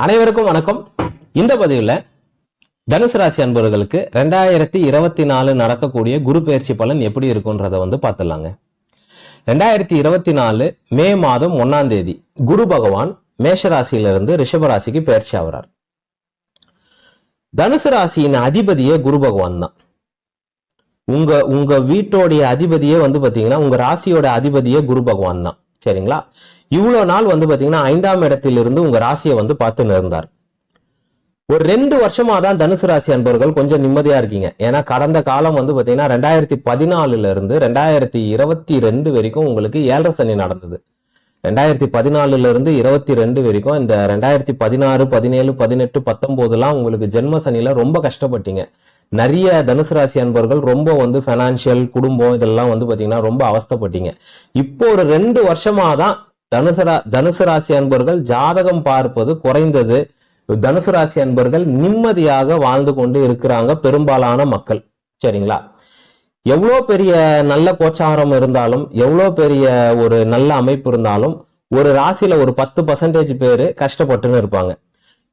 அனைவருக்கும் வணக்கம். இந்த பதிவில் தனுசு ராசி அன்பர்களுக்கு ரெண்டாயிரத்தி இருபத்தி நாலு நடக்கக்கூடிய குரு பயிற்சி பலன் எப்படி இருக்குன்றத வந்து பார்த்துடலாங்க. ரெண்டாயிரத்தி இருபத்தி நாலு மே மாதம் ஒன்னாம் தேதி குரு பகவான் மேஷ ராசியிலிருந்து ராசிக்கு பயிற்சி ஆகிறார் தனுசு ராசியின் அதிபதியே குரு பகவான் தான். உங்க உங்க வீட்டோடைய அதிபதியே வந்து பாத்தீங்கன்னா உங்க ராசியோட அதிபதியே குரு பகவான் தான். சரிங்களா? இவ்வளவு நாள் வந்து பாத்தீங்கன்னா ஐந்தாம் இடத்திலிருந்து உங்க ராசியை வந்து பார்த்து இருந்தார் ஒரு ரெண்டு வருஷமா தான் தனுசு ராசி அன்பர்கள் கொஞ்சம் நிம்மதியா இருக்கீங்க. ஏன்னா கடந்த காலம் வந்து பாத்தீங்கன்னா ரெண்டாயிரத்தி பதினாலுல இருந்து ரெண்டாயிரத்தி இருபத்தி ரெண்டு வரைக்கும் உங்களுக்கு ஏழரை சனி நடந்தது. ரெண்டாயிரத்தி பதினாலுல இருந்து இருபத்தி ரெண்டு வரைக்கும் இந்த ரெண்டாயிரத்தி பதினாறு பதினேழு பதினெட்டு பத்தொன்பதுலாம் உங்களுக்கு ஜென்ம சனியில ரொம்ப கஷ்டப்பட்டீங்க. நிறைய தனுசு ராசி அன்பர்கள் ரொம்ப வந்து ஃபைனான்சியல் குடும்பம் இதெல்லாம் வந்து பார்த்தீங்கன்னா ரொம்ப அவஸ்தப்பட்டீங்க. இப்போ ஒரு ரெண்டு வருஷமாக தான் தனுசரா தனுசு ராசி அன்பர்கள் ஜாதகம் பார்ப்பது குறைந்தது. தனுசு ராசி அன்பர்கள் நிம்மதியாக வாழ்ந்து கொண்டு இருக்கிறாங்க பெரும்பாலான மக்கள். சரிங்களா? எவ்வளோ பெரிய நல்ல கோச்சாரம் இருந்தாலும் எவ்வளோ பெரிய ஒரு நல்ல அமைப்பு இருந்தாலும் ஒரு ராசியில ஒரு பத்து பர்சன்டேஜ் பேர் கஷ்டப்பட்டுன்னு இருப்பாங்க.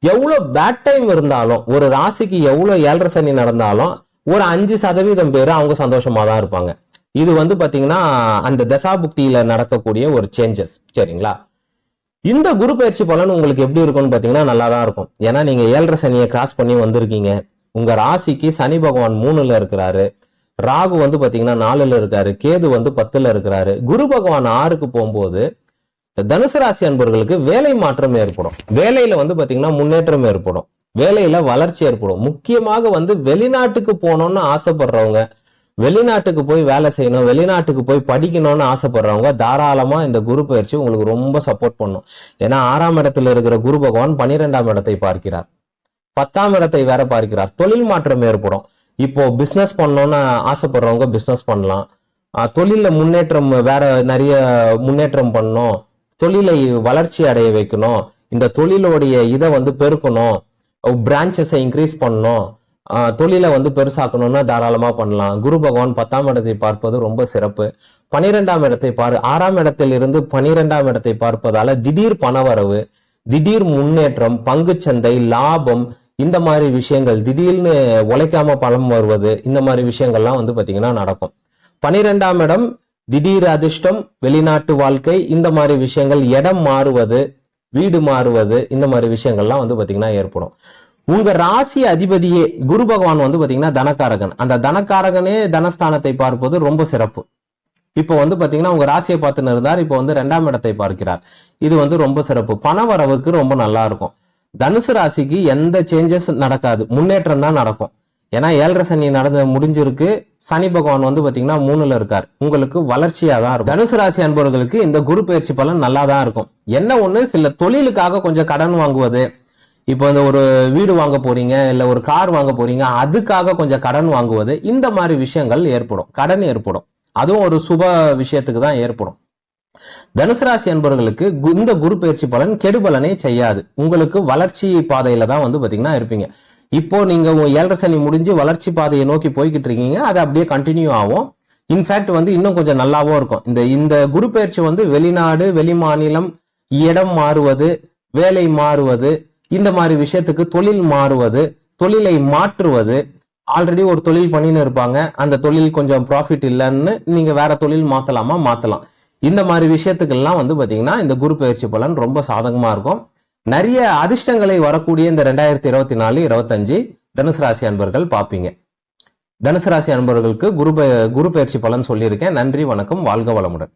எவ்வளோ பேட் டைம் இருந்தாலும் ஒரு ராசிக்கு எவ்வளோ ஏழரை சனி நடந்தாலும் ஒரு அஞ்சு சதவீதம் பேர் அவங்க சந்தோஷமாக தான் இருப்பாங்க. இது வந்து பார்த்தீங்கன்னா அந்த தசாபுக்தியில் நடக்கக்கூடிய ஒரு சேஞ்சஸ் சரிங்களா? இந்த குரு பயிற்சி பலன் உங்களுக்கு எப்படி இருக்கும்னு பார்த்தீங்கன்னா நல்லா தான் இருக்கும். ஏன்னா நீங்கள் ஏழரை சனியை கிராஸ் பண்ணி வந்திருக்கீங்க. உங்கள் ராசிக்கு சனி பகவான் மூணுல இருக்கிறாரு. ராகு வந்து பார்த்தீங்கன்னா நாலுல இருக்காரு. கேது வந்து பத்தில் இருக்கிறாரு. குரு பகவான் ஆறுக்கு போகும்போது தனுசு ராசி அன்பர்களுக்கு வேலை மாற்றம் ஏற்படும். வேலையில வந்து பாத்தீங்கன்னா முன்னேற்றம் ஏற்படும். வேலையில வளர்ச்சி ஏற்படும். முக்கியமாக வந்து வெளிநாட்டுக்கு போகணும்னு ஆசைப்படுறவங்க வெளிநாட்டுக்கு போய் வேலை செய்யணும் வெளிநாட்டுக்கு போய் படிக்கணும்னு ஆசைப்படுறவங்க தாராளமா இந்த குரு பயிற்சி உங்களுக்கு ரொம்ப சப்போர்ட் பண்ணும். ஏன்னா ஆறாம் இடத்துல இருக்கிற குரு பகவான் பனிரெண்டாம் இடத்தை பார்க்கிறார். பத்தாம் இடத்தை வேற பார்க்கிறார். தொழில் மாற்றம் ஏற்படும். இப்போ பிசினஸ் பண்ணணும்னு ஆசைப்படுறவங்க பிசினஸ் பண்ணலாம். தொழிலில் முன்னேற்றம் வேற நிறைய முன்னேற்றம் பண்ணணும். தொழிலை வளர்ச்சி அடைய வைக்கணும். இந்த தொழிலோடைய இதை வந்து பெருக்கணும். பிரான்ச்சஸை இன்க்ரீஸ் பண்ணணும். தொழிலை வந்து பெருசாக்கணும்னா தாராளமாக பண்ணலாம். குரு பகவான் பத்தாம் இடத்தை பார்ப்பது ரொம்ப சிறப்பு. பனிரெண்டாம் இடத்தை பார். ஆறாம் இடத்தில் இருந்து பனிரெண்டாம் இடத்தை பார்ப்பதால திடீர் பணவரவு திடீர் முன்னேற்றம் பங்குச்சந்தை லாபம் இந்த மாதிரி விஷயங்கள் திடீர்னு உழைக்காம பணம் வருவது இந்த மாதிரி விஷயங்கள்லாம் வந்து பார்த்தீங்கன்னா நடக்கும். பனிரெண்டாம் இடம் திடீர் அதிர்ஷ்டம் வெளிநாட்டு வாழ்க்கை இந்த மாதிரி விஷயங்கள் இடம் மாறுவது வீடு மாறுவது இந்த மாதிரி விஷயங்கள்லாம் வந்து பார்த்தீங்கன்னா ஏற்படும். உங்க ராசி அதிபதியே குரு பகவான் வந்து பார்த்தீங்கன்னா தனக்காரகன். அந்த தனக்காரகனே தனஸ்தானத்தை பார்ப்பது ரொம்ப சிறப்பு. இப்போ வந்து பார்த்தீங்கன்னா உங்க ராசியை பார்த்துன்னு இருந்தார் இப்போ வந்து ரெண்டாம் இடத்தை பார்க்கிறார். இது வந்து ரொம்ப சிறப்பு. பண வரவுக்கு ரொம்ப நல்லா இருக்கும். தனுசு ராசிக்கு எந்த சேஞ்சஸ் நடக்காது. முன்னேற்றம் தான் நடக்கும். ஏன்னா ஏழரை சனி நடந்து முடிஞ்சிருக்கு. சனி பகவான் வந்து பாத்தீங்கன்னா மூணுல இருக்கார். உங்களுக்கு வளர்ச்சியா தான் இருக்கும். தனுசு ராசி அன்பர்களுக்கு இந்த குரு பயிற்சி பலன் நல்லா தான் இருக்கும். என்ன ஒண்ணு? சில தொழிலுக்காக கொஞ்சம் கடன் வாங்குவது. இப்போ இந்த ஒரு வீடு வாங்க போறீங்க இல்ல ஒரு கார் வாங்க போறீங்க அதுக்காக கொஞ்சம் கடன் வாங்குவது. இந்த மாதிரி விஷயங்கள் ஏற்படும். கடன் ஏற்படும். அதுவும் ஒரு சுப விஷயத்துக்கு தான் ஏற்படும். தனுசு ராசி என்பவர்களுக்கு கு- இந்த குரு பயிற்சி பலன் கெடுபலனை செய்யாது. உங்களுக்கு வளர்ச்சி பாதையில தான் வந்து பாத்தீங்கன்னா இருப்பீங்க. இப்போ நீங்கள் உங்க ஏழரை சனி முடிஞ்சு வளர்ச்சி பாதையை நோக்கி போய்கிட்டு இருக்கீங்க. அது அப்படியே கண்டினியூ ஆகும். இன்ஃபேக்ட் வந்து இன்னும் கொஞ்சம் நல்லாவும் இருக்கும். இந்த இந்த குரு பயிற்சி வந்து வெளிநாடு வெளிமாநிலம் இடம் மாறுவது வேலை மாறுவது இந்த மாதிரி விஷயத்துக்கு தொழில் மாறுவது தொழிலை மாற்றுவது. ஆல்ரெடி ஒரு தொழில் பண்ணின்னு இருப்பாங்க. அந்த தொழில் கொஞ்சம் ப்ராஃபிட் இல்லைன்னு நீங்கள் வேற தொழில் மாற்றலாமா மாற்றலாம் இந்த மாதிரி விஷயத்துக்கெல்லாம் வந்து பார்த்தீங்கன்னா இந்த குரு பயிற்சி பலன் ரொம்ப சாதகமாக இருக்கும். நிறைய அதிர்ஷ்டங்களை வரக்கூடிய இந்த ரெண்டாயிரத்தி இருபத்தி நாலு இருபத்தஞ்சு தனுசு ராசி அன்பர்கள் பார்ப்பீங்க தனுசு ராசி அன்பர்களுக்கு குரு குரு பயிற்சி பலன் சொல்லியிருக்கேன். நன்றி வணக்கம் வாழ்க வளமுடன்.